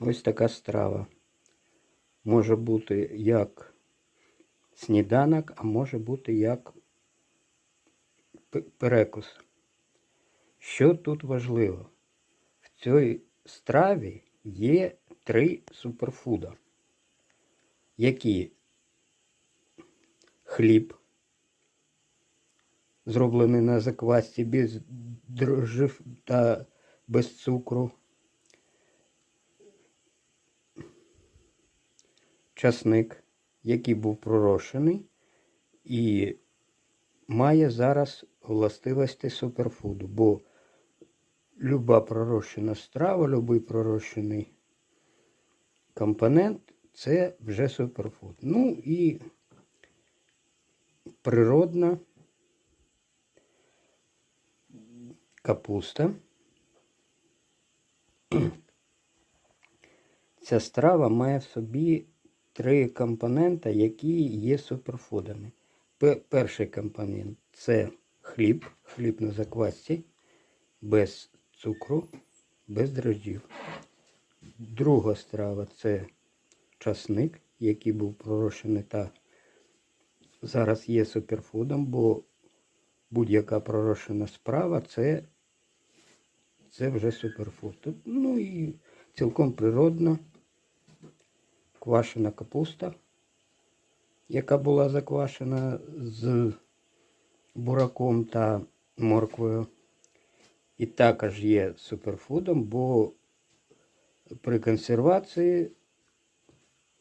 Ось така страва. Може бути як сніданок, а може бути як перекус. Що тут важливо? В цій страві є три суперфуда, які хліб, зроблений на заквасці без дрожжів та без цукру, часник, який був пророшений і має зараз властивості суперфуду, бо люба пророщена страва, любий пророщений компонент це вже суперфуд. Ну і природна капуста. Ця страва має в собі три компоненти, які є суперфудами. Перший компонент це хліб, хліб на заквасці, без цукру, без дрожжів. Друга страва це часник, який був пророщений та зараз є суперфудом, бо будь-яка пророщена справа це, це вже суперфуд. Ну і цілком природно квашена капуста, яка була заквашена з бураком та морквою. І також є суперфудом, бо при консервації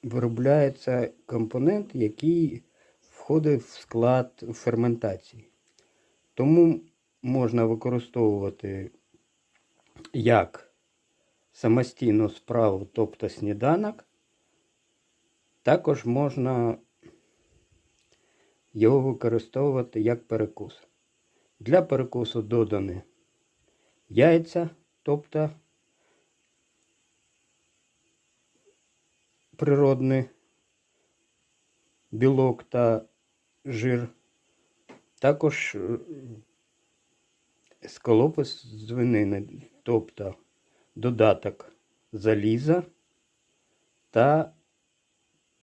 виробляється компонент, який входить в склад ферментації. Тому можна використовувати як самостійну справу, тобто сніданок, також можна його використовувати як перекус. Для перекусу додані яйця, тобто природний білок та жир. Також е, скалопи з тобто додаток заліза та